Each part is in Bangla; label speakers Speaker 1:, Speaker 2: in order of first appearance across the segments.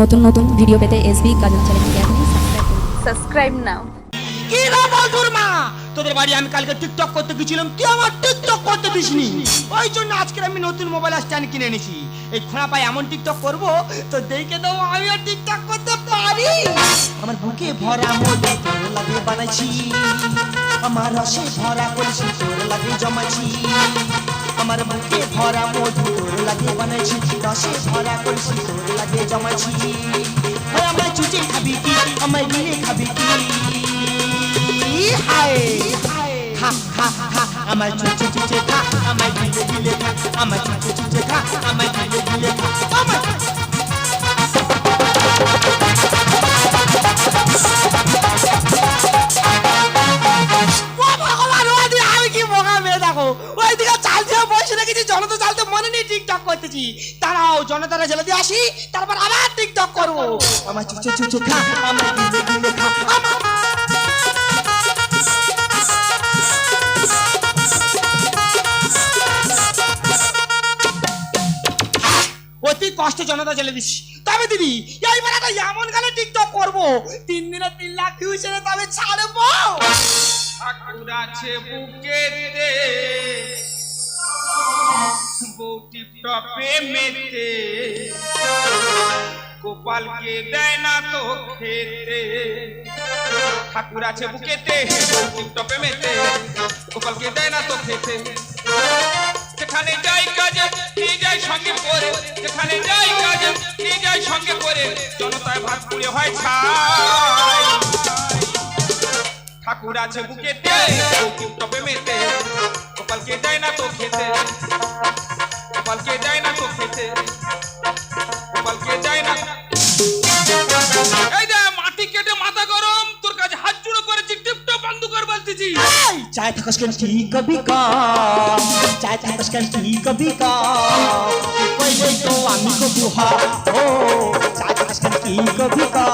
Speaker 1: নতুন নতুন ভিডিও পেতে এসবি গাজন চ্যানেলকে আপনি সাবস্ক্রাইব
Speaker 2: নাও
Speaker 3: কি রে বন্ধুর মা? তোদের বাড়ি আমি কালকে টিকটক করতে গেছিলাম তুই আমার টিকটক করতে দিসনি? ওই জন্য আজকে আমি নতুন মোবাইল স্ট্যান্ড কিনে এনেছি। এই খোঁড়া পায়ে এমন টিকটক করব তো দেখে দাও আমিও টিকটক করতে পারি।
Speaker 4: আমার বুকে ভরা মধু তোর লাগে বানাইছি? আমার রসে ভরা কলসি তোর লাগে জমাইছি? আমার বুকে ভরা মধু তোর লাগে বানাইছি রসে ভরা কলসি তোর লাগে জমাইছি। আমায় চুচে খাবি কি, আমায় গিলে খাবি কি? হায়, খা খা খা, আমায় চুচে চুচে খা, আমায় গিলে গিলে খা, আমায় চুচে চুচে খা, আমায় গিলে গিলে খা, আমায়
Speaker 3: জনতা চালতে মনে নেই টিকটক করতেছি। তারাও জনতারা জেলে দিয়ে আসি, তারপর আবার টিকটক করব।
Speaker 4: আমার চুচে চুচে খা আমার গিলে গিলে খা আমার
Speaker 3: অতি কষ্টে জনতা জেলে দিচ্ছি তবে দিদি এইবার একটা এমন গানে টিকটক করব? তিন দিনে তিন লাখ তবে ছাড়বো।
Speaker 5: ঠাকুর আছে বুকেতে। বউটি টপে মেতে। গোপালকে দেয় না তো খেতে। ঠাকুর আছে বুকেতে বউটি টপে মেতে। গোপালকে দেয় না তো খেতে। যেখানে যাই কাজে, নিয়ে যাই সঙ্গে করে যেখানে যাই কাজে, নিয়ে যাই সঙ্গে করে জনতায় ভাত পুড়ে হয় ছাই। ঠাকুর আছে বুকেতে কৌতুক টপে মেতে। কপালকে যায় না তো খেতে। কপালকে যায় না তো খেতে। কপালকে যায় না। এই যে মাটি কেটে মাথা গরম, তোর কাছে হাত জুড়ো করে টিপটপ বন্ধ কর বলতেছি।
Speaker 4: চাই থাকস কেন কি কবি কা চাই থাকস কেন কি কবি কা
Speaker 5: কই কই তো আমি কবি
Speaker 3: হা ও চাই থাকস কবি কা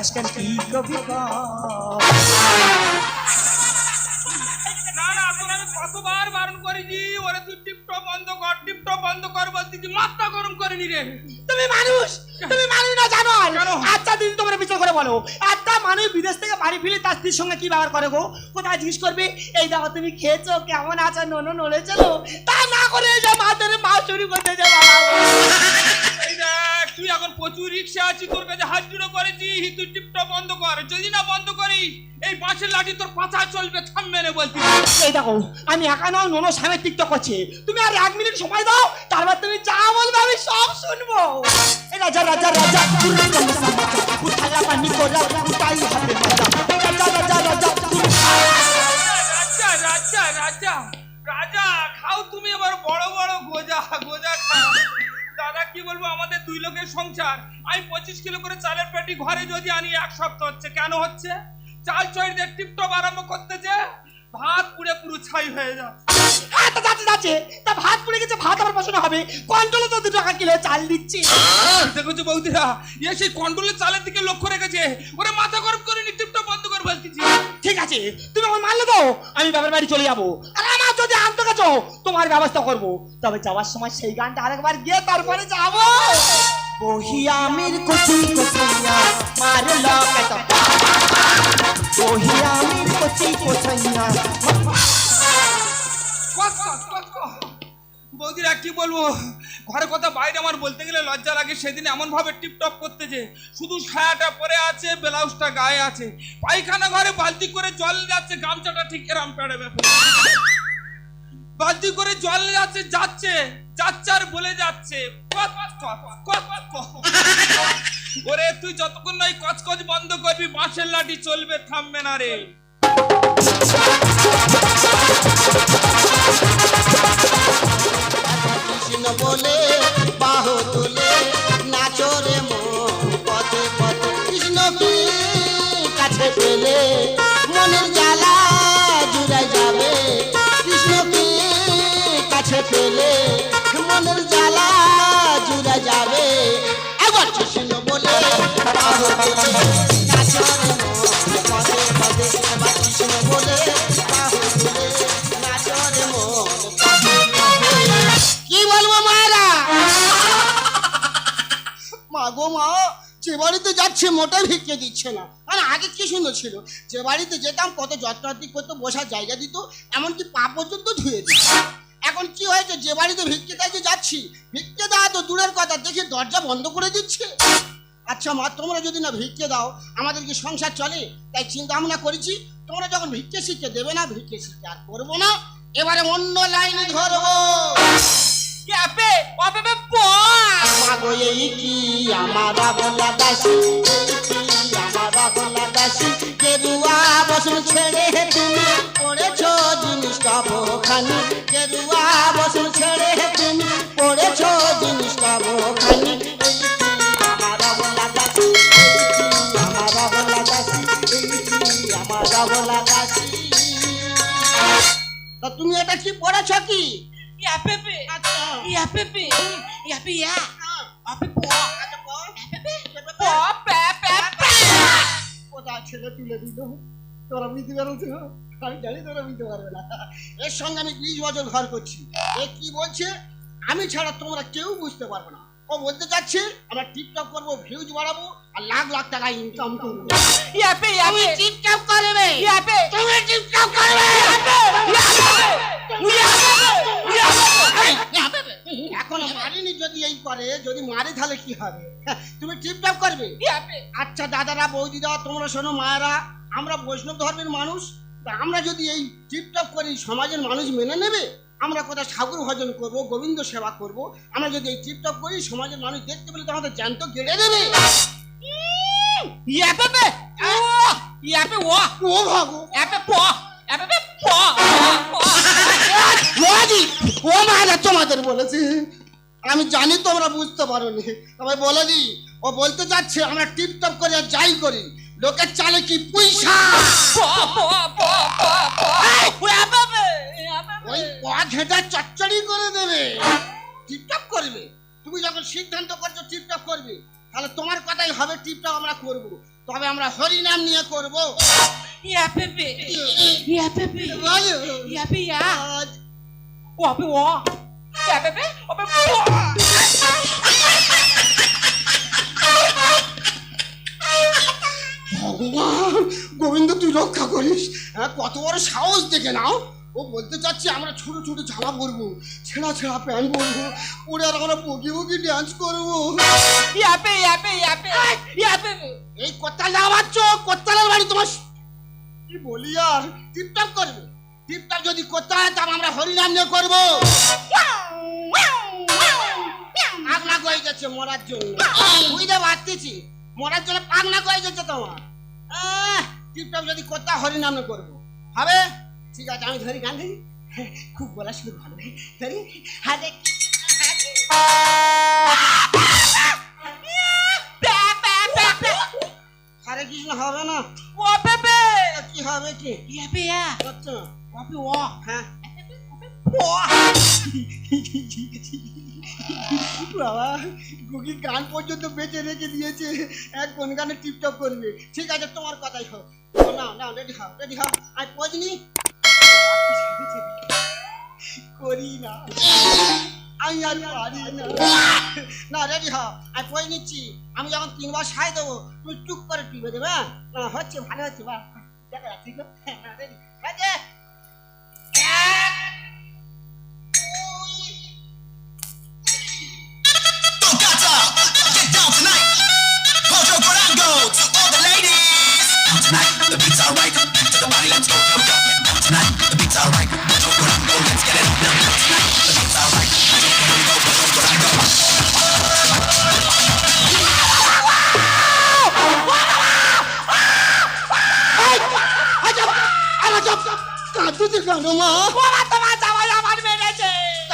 Speaker 5: ask
Speaker 3: আচ্ছা, মানুষ বিদেশ থেকে বাড়ি ফিরে তার সঙ্গে কি ব্যবহার করে গো? কোথায় জিজ্ঞেস করবে? এই তুমি খেয়েছো কেমন আছো? নন তা না করে যে মা চুরি করতে
Speaker 5: তুই এখন প্রচুর রিক্সা আছি তোর কাছে হাত জুড়ো করেছি তুই টিপটা বন্ধ কর। যদি না বন্ধ করিস এই পাশের লাঠি তোর পাছা চলবে থামবে না বলছি।
Speaker 3: এই দেখো আমি একা নয় নোনো সামনে টিকটক করছে। তুমি আর এক মিনিট সময় দাও তারপর তুমি যা বলবে আমি সব শুনব। রাজা রাজা রাজা রাজা। রাজা রাজা রাজা
Speaker 5: রাজা খাও তুমি এবার বড় বড় গোজা গোজা খাও। দাদা কি বলব? আমাদের দুই লোকের সংসার। আমি পঁচিশ কিলো করে চালের পেটি ঘরে যদি আনি এক সপ্তাহ হচ্ছে। কেন হচ্ছে? চাল চয়ের দিয়ে টিপটপ আরম্ভ করতেছে ভাত পুড়ে পুরো ছাই হয়ে যাচ্ছে।
Speaker 3: হ্যাঁ তা যাচ্ছে যাচ্ছে। তা ভাত পড়ে গেছে ভাত পছন্দ হবে। কন্ট্রোলে তো দু টাকা কিলো চাল দিচ্ছি।
Speaker 5: দেখেছ বৌদিরা ইয়ে সেই কন্ট্রোলের চালের দিকে লক্ষ্য রেখেছে। ওরে মাথা গরম করে নি টিপটপ বন্ধ করে বলতেছি
Speaker 3: ঠিক আছে তুমি আমার মানলে তো? আমি বাবার বাড়ি চলে যাব। আর যদি তোমার ব্যবস্থা করব। তবে যাওয়ার সময় সেই গানটা আরেকবার গিয়ে তারপরে যাব।
Speaker 5: বৌদিরা কি বলব? ঘরে কথা বাইরে আমার বলতে গেলে লজ্জা লাগে, সেদিন এমন ভাবে টিপটপ করতেছে। শুধু ছায়াটা পরে আছে, ব্লাউজটা গায়ে আছে। পায়খানা ঘরে বালতি করে জল যাচ্ছে, গামছাটা ঠিক এরাম পেড়ে ব্যাপার। বালতি করে জল যাচ্ছে যাচ্ছে যাচ্ছে বলে যাচ্ছে। ওরে, তুই যতক্ষণ নয় কচকচ বন্ধ করবি, বাঁশের লাঠি চলবে, থামবে না রে
Speaker 4: গো
Speaker 6: মা দিচ্ছে না। আর আগে কি সুন্দর ছিল? যে বাড়িতে যেতাম, কত যত্নাতি করতো, বসার জায়গা দিত, এমনকি পা পর্যন্ত ধুয়ে এখন কি হয়েছে? যে বাড়িতে ভিক্ষে কাজে যাচ্ছি, ভিক্ষে দেওয়া তো দূরের কথা, দেখি দরজা বন্ধ করে দিচ্ছে। আচ্ছা মা তোমরা যদি না ভিক্ষে দাও আমাদের কি সংসার চলে? তাই চিন্তা ভাবনা করেছি তোমরা যখন ভিক্ষে শিখে দেবে না ভিক্ষে শিখে আর করব না। এবারে অন্য লাইন ধরবো।
Speaker 5: ক্যাপে অবে পড়
Speaker 6: মাগো এই কি? আমার বলা দাসী আমার বলা দাসী গেরুয়া বসন ছেড়ে তুমি পড়েছ জিনিস খানি গেরুয়া বসন ছেড়ে তুমি পড়েছ জিনিস খানি আমার তা তুমি এটা কি পড়েছ কি?
Speaker 5: ইয়া পেপে
Speaker 6: আচ্ছা।
Speaker 5: ইয়া পেপে ইয়া। পে ইয়া
Speaker 6: আচ্ছা
Speaker 5: পে পে পে
Speaker 6: কোথায় ছেলে তুলে দিল? তোরা বুঝতে পারছ আমি জানি তোরা বুঝতে পারবে না। এর সঙ্গে আমি বিশ বছর ঘর করছি। এ কি বলছে? আমি ছাড়া তোমরা কেউ বুঝতে পারবে না। ও বলতে চাচ্ছে আমরা টিকটক করব ভিউজ বাড়াবো আর লাখ লাখ টাকা ইনকাম করব।
Speaker 5: পে
Speaker 6: করবে। তুমি টিকটক করবে। এখন মারিনি যদি এই করে যদি মারে তাহলে কি হবে? তুমি টিপটপ করবে? আচ্ছা দাদারা বৌদিরা তোমরা শোনো মায়েরা আমরা বৈষ্ণব ধর্মের মানুষ। তা আমরা যদি এই টিপটপ করি সমাজের মানুষ মেনে নেবে? আমরা কোথায় ঠাকুর ভজন করব গোবিন্দ সেবা করব? আমরা যদি এই টিপটপ করি সমাজের মানুষ দেখতে পেলে তো আমাদের জ্যান্ত গেড়ে দেবে
Speaker 5: ও
Speaker 6: মায়েরা তোমাদের বলেছি। আমি জানি তোমরা বুঝতে পারোনি। তবে বলে দি ও বলতে যাচ্ছে আমরা টিপটপ করে যাই করি। লোকের চালে কি পয়সা ওই পা ঘেঁটা চচ্চড়ি করে দেবে। টিপটপ করবে। তুমি যখন সিদ্ধান্ত করছ টিপটপ করবে। তাহলে তোমার কথাই হবে টিপটপ আমরা করব। তবে আমরা হরি নাম নিয়ে করব।
Speaker 5: ইয়া পেপে ইয়া পেপে ইয়া পে ইয়া ও পে ও। ইয়া পেপে ও। পে পড়
Speaker 6: ভগবান গোবিন্দ তুই রক্ষা করিস। হ্যাঁ কত বড় সাহস দেখে নাও। ও বলতে চাচ্ছি আমরা ছোট ছোট জামা পরবো ছেঁড়া ছেঁড়া প্যান্ট পরবো পরে আর আমরা বগি বগি ডান্স করব।
Speaker 5: ইয়া পে ইয়া পে ইয়া পে ইয়া পেপে
Speaker 6: এই কোত্তাল যাওয়াচ্ছ কোত্তালের বাড়ি তোমার কি বলি আর? টিপটপ করবে। টিপটপ যদি করতে হয় তবে আমরা হরিনাম নিয়ে করব। না হয়ে যাচ্ছে মরার জন্য? বুঝতে পারতেছি। মরার জন্য না হয়ে যাচ্ছে তোমার? টিপটপ যদি করতে হরিনাম নিয়ে করব। হবে? ঠিক আছে আমি ধরি গান ধরি। খুব বলা শুরু ভালো। ধরি। হাতে হরে কৃষ্ণ হবে না?
Speaker 5: ও পেপে
Speaker 6: কি হবে কি?
Speaker 5: পে ইয়া
Speaker 6: আচ্ছা
Speaker 5: ও ও
Speaker 6: হ্যাঁ। বাবা গুগি গান পর্যন্ত বেঁচে রেখে দিয়েছে। এক কোন গানে টিপটপ করবে। ঠিক আছে তোমার কথাই হোক। না না রেডি হও রেডি হও। আর পজনি করি না আমি আর পারি না না রেডি হও আর পজ নিচ্ছি আমি যখন তিনবার সাই দেবো তুমি টুক করে টিপে দেবে হ্যাঁ? না হচ্ছে ভালো হচ্ছে বা দেখা যাচ্ছে। হ্যাঁ ready.
Speaker 7: Down tonight, the beats are right. Back to the body, let's go,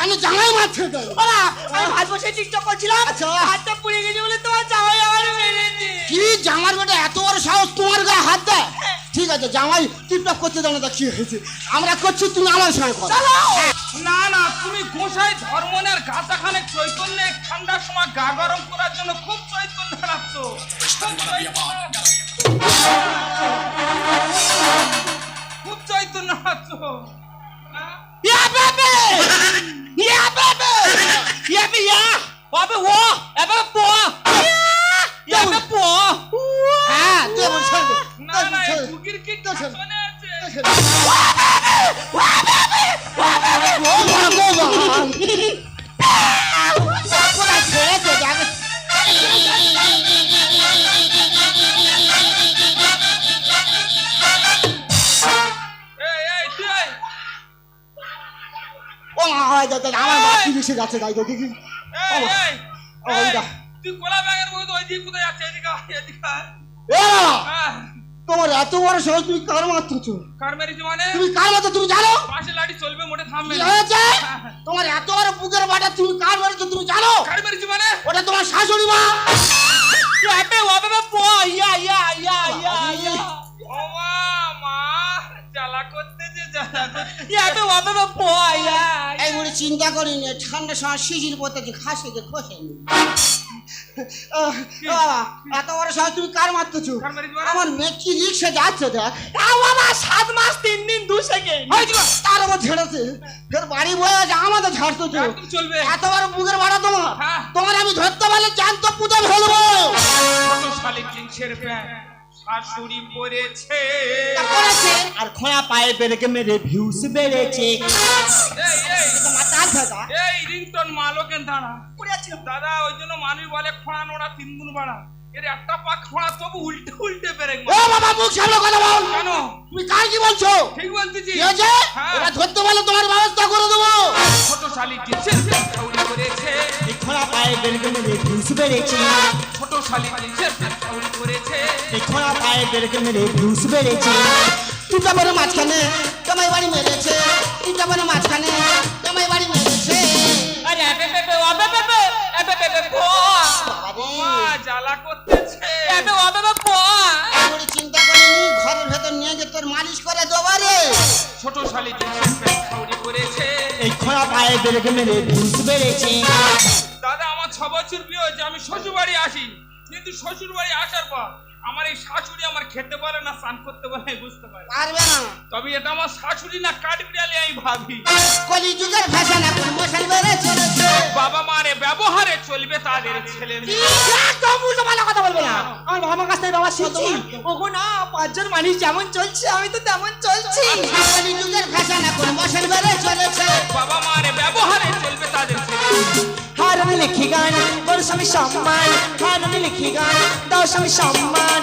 Speaker 6: কেন
Speaker 5: জামাই ওরা আমি ভাত বসে টিকটক করছিলাম
Speaker 6: আচ্ছা।
Speaker 5: হাতটা পুড়ে গেছে বলে তোমার জামাই আমার মেরেছে।
Speaker 6: কি জামার বেটা এত বড় সাহস তোমার গায়ে হাত দেয়? ঠিক আছে জামাই টিপটপ করতে জানো তা কি হয়েছে। আমরা করছি তুমি আমার সঙ্গে করো।
Speaker 5: না না তুমি গোসাই ধর্মনের গাছা খানে চৈতন্যে ঠান্ডার সময় গা গরম করার জন্য খুব চৈতন্য রাখতো খুব চৈতন্য- খুব চৈতন্য রাখতো
Speaker 6: ইয়া বেবে ইয়া
Speaker 5: বি ইয়া বাবে ও এবে পো
Speaker 6: হ্যাঁ তুই এমন ছেড়ে দে
Speaker 5: না না এই বুকির কি শুনে আছে
Speaker 6: কোথায় ছেড়েছে দেখ
Speaker 5: এই এই তুই
Speaker 6: ও দাদা আমার এসে যাচ্ছে তাই তো দেখি তোমার এত বড় সাহস তুমি কার মারতেছো
Speaker 5: কার মেরেছি মানে
Speaker 6: তুমি কার মারছো তুমি জানো
Speaker 5: পাশে লাঠি চলবে মোটে থামবে
Speaker 6: হয়েছে তোমার এত বড় বুকের বাটা তুমি কার মারছো তুমি জানো
Speaker 5: কার মেরেছি মানে
Speaker 6: ওটা তোমার শাশুড়ি মা
Speaker 3: পো ইয়া ইয়া ইয়া ইয়া ইয়া
Speaker 5: ও মা মা জ্বালা করতেছে জ্বালা করতেছে
Speaker 3: ইয়াবে ওয়াবে পো ইয়া
Speaker 6: এই বলে চিন্তা করিনি ঠান্ডার সময় শিশির পড়তেছে খাসে যে খসে নি বাবা এত বড় সাহস তুমি কার মারতেছো? আমার মেয়ে কি রিক্সা যাচ্ছে দেখ।
Speaker 3: বাবা সাত মাস তিন দিন দু সেকেন্ড।
Speaker 6: তার উপর ছেড়েছে ফের বাড়ি বয়ে আছে আমাদের
Speaker 5: একদম চলবে।
Speaker 6: এত বড় বুকের বাড়া তোমার।
Speaker 5: হ্যাঁ।
Speaker 6: তোমার আমি ধরতে পারলে জানত পুজো ফেলব।
Speaker 5: ছোট শালি জিন্সের প্যান্ট। শাশুড়ি
Speaker 6: পড়েছে।
Speaker 3: আর খোঁড়া পায়ে বেড়েকে মেরে ভিউস বেড়েছে।
Speaker 5: এই রিংটন মালোকেন দাঁড়া। দাদা ওই জন্য মানুষ বলে খোঁড়া নোড়া তিন গুণ বাড়া। এর একটা পা খোঁড়া তবু উল্টে উল্টে বেরেক
Speaker 6: ও বাবা মুখ সামনে কথা বল।
Speaker 5: কেন?
Speaker 6: তুমি কার কি বলছো?
Speaker 5: ঠিক বলতেছি।
Speaker 6: হয়েছে?
Speaker 5: হ্যাঁ।
Speaker 6: ধরতে তোমার ব্যবস্থা করে দেবো।
Speaker 5: ছোট শালি প্যান্ট শাশুড়ি
Speaker 3: এই খোঁড়া পায়ে বেড়ে মেরে ভিউস বেড়েছে।
Speaker 5: ছোট শালি প্যান্ট শাশুড়ি
Speaker 3: এই খোঁড়া পায়ে বেড়ে মেরে ভিউস বেড়েছে।
Speaker 6: তিনটা বড় মাঝখানে জামাই বাড়ি মেরেছে। তিনটা বড় মাঝখানে
Speaker 5: করতেছে?
Speaker 3: এবে ওয়াবে পো
Speaker 6: এই চিন্তা করিনি ঘরের ভেতর নিয়ে যে তোর মালিশ করে দেবো রে।
Speaker 5: ছোট শালি জিন্সের প্যান্ট শাশুড়ি পরেছে
Speaker 3: এই খোঁড়া পায়ে বেড়ে মেরে ভিউস বেড়েছে।
Speaker 5: দাদা আমার ছ বছর বিয়ে হয়েছে আমি শ্বশুর বাড়ি আসি কিন্তু শ্বশুর বাড়ি আসার পর আমার এই শাশুড়ি আমার খেতে পারে না স্নান করতে পারে আমি বুঝতে পারি
Speaker 6: পারবে না।
Speaker 5: তবে এটা আমার শাশুড়ি না কাঠ বিড়ালে আমি ভাবি।
Speaker 6: কলি যুগের ভাষা না কোন মশাল বেড়ে চলেছে।
Speaker 5: বাবা মারে ব্যবহারে চলবে তাদের ছেলে
Speaker 3: উল্টো পাল্টা কথা বলবে না। আমার বাবা কাছ থেকে বাবা শিখছি। ওগো না পাঁচজন মানুষ যেমন চলছে আমি তো তেমন চলছি।
Speaker 6: কলি যুগের ভাষা না কোন মশাল বেড়ে চলেছে।
Speaker 5: বাবা মারে ব্যবহারে চলবে তাদের ছেলে মেয়ে।
Speaker 3: হার আমি লিখি গান বড় স্বামী সম্মান হার আমি লিখি গান দাও স্বামী সম্মান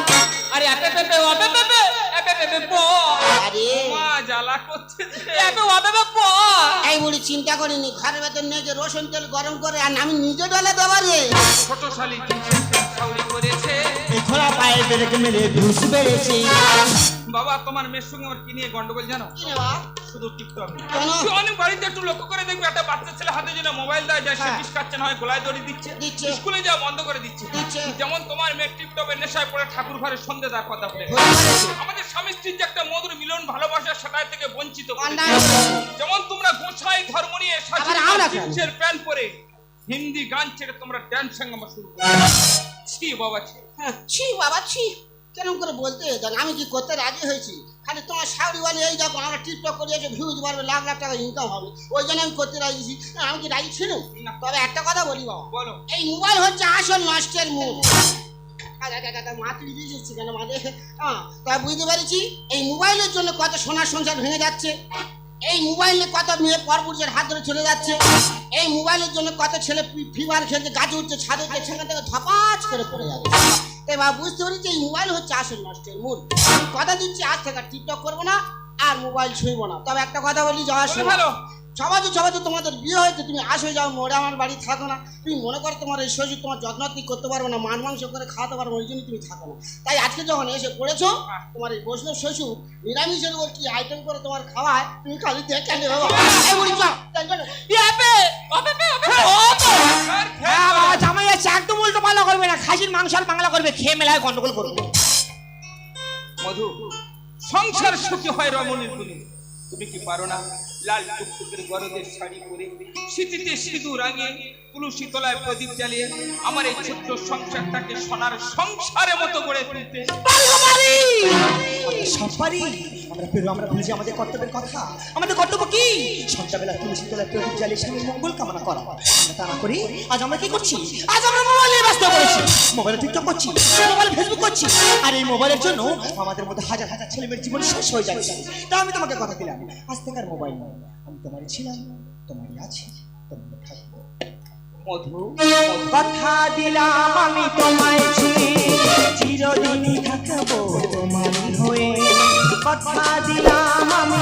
Speaker 3: আরে এবে বেবে ওবে বেবে এবে বেবে পো
Speaker 6: আরে
Speaker 5: মা জ্বালা করতেছে
Speaker 3: এবে ওবে বেবে পো
Speaker 6: এই বলি চিন্তা করিনি ঘরের ভেতর নিয়ে যে রসুন তেল গরম করে আর আমি নিজে ডলে দেবো রে।
Speaker 5: ছোট শালি করেছে।
Speaker 3: খোলা পায়ে বেড়ে মেরে ভিউস বেড়েছে।
Speaker 5: বাবা তোমার মেয়ের সঙ্গে আমার কি নিয়ে গন্ডগোল জানো? শুধু টিকটক না অনেক বাড়িতে একটু লক্ষ্য করে দেখবি একটা বাচ্চা ছেলে হাতে যেন মোবাইল দেয় যায় সে
Speaker 6: হ্যাঁ।
Speaker 5: বিষ খাচ্ছে না হয় গলায় দড়ি দিচ্ছে। স্কুলে যাওয়া বন্ধ করে দিচ্ছে। যেমন তোমার মেয়ে টিকটকের নেশায় পড়ে ঠাকুর ঘরে সন্ধে দেওয়ার কথা বলে আমাদের স্বামী স্ত্রীর যে একটা মধুর মিলন ভালোবাসা সেটা থেকে বঞ্চিত। যেমন তোমরা গোছাই ধর্ম নিয়ে
Speaker 6: আমরা কেন?
Speaker 5: প্যান্ট পরে হিন্দি গান ছেড়ে তোমরা ড্যান্স সঙ্গমা শুরু করো ছি বাবা ছি
Speaker 6: হ্যাঁ, ছি বাবা ছি কেরম করে বলতে? দেন আমি কি করতে রাজি হয়েছি? খালি তোমার শাউরি বলে এই দেখো আমরা টিকটক করিয়েছে ভিউজ বাড়বে লাখ লাখ টাকা ইনকাম হবে। ওই জন্য আমি করতে রাজি। আমি কি রাজি ছিলাম? তবে একটা কথা বলি বাবা।
Speaker 5: বলো।
Speaker 6: এই মোবাইল হচ্ছে আসল নষ্টের হ্যাঁ তা বুঝতে পেরেছি? এই মোবাইলের জন্য কত সোনার সংসার ভেঙে যাচ্ছে। এই মোবাইলে কত মেয়ে পরপুরুষের হাত ধরে চলে যাচ্ছে। এই মোবাইলের জন্য কত ছেলে ফিভার খেলতে গাছে উঠছে ছাদে উঠছে সেখান থেকে ধপাচ করে পড়ে যাবে তাই বাবা বুঝতে পেরেছি এই মোবাইল হচ্ছে আসল নষ্টের মূল। আমি কথা দিচ্ছি আজ থেকে আর টিকটক করব না আর মোবাইল ছুঁইবো না। তবে একটা কথা বলি যাওয়ার সময়
Speaker 5: ভালো
Speaker 6: সমাজে সমাজে তোমাদের বিয়ে হয়েছে তুমি আসে যাও মোড়ে আমার বাড়ি থাকো না। তুমি মনে করো তোমার এই শ্বশুর তোমার যত্ন ঠিক করতে পারব না মান মাংস করে খাওয়াতে পারবে ওই জন্য তুমি থাকো না। তাই আজকে যখন এসে পড়েছো তোমার এই বৈষ্ণব শ্বশুর নিরামিষের উপর কি আইটেম করে তোমার খাওয়ায় তুমি খালি দেখে নেবে
Speaker 3: খাসির মাংস আর বাংলা করবে, খেয়ে মেলায় গন্ডগোল করবে।
Speaker 5: সংসার সুখী হয় রমণীর তুমি কি পারো না? লাল টুকটুকের গরদের শাড়ি পরে শীতিতে সিঁদুর রাঙিয়ে তুলসী তলায় প্রদীপ জ্বালিয়ে আমার এই ছোট্ট সংসারটাকে সোনার সংসারের মতো করে তুলতে।
Speaker 3: আমরা সব পারি আমরা পেরো আমরা ভুলে যাই আমাদের কর্তব্যের কথা। আমাদের কর্তব্য কি? সন্ধ্যাবেলা তুলসী তলায় প্রদীপ জ্বালিয়ে স্বামীর মঙ্গল কামনা করা। আমরা তা না করি আজ আমরা কি করছি? আজ আমরা মোবাইলে ব্যস্ত করেছি মোবাইলে টিকটক করছি মোবাইলে ফেসবুক করছি। আর এই মোবাইলের জন্য আমাদের মধ্যে হাজার হাজার ছেলে মেয়ের জীবন শেষ হয়ে যাচ্ছে। তা আমি তোমাকে কথা দিলাম আজ থেকে আর মোবাইল নয় আমি তোমারই ছিলাম, তোমারই আছি তোমার থাকব।
Speaker 5: মধু,
Speaker 8: কথা দিলাম আমি তোমায় ছুঁয়ে। চিরদিনই থাকব তোমারই হয়ে। কথা দিলাম আমি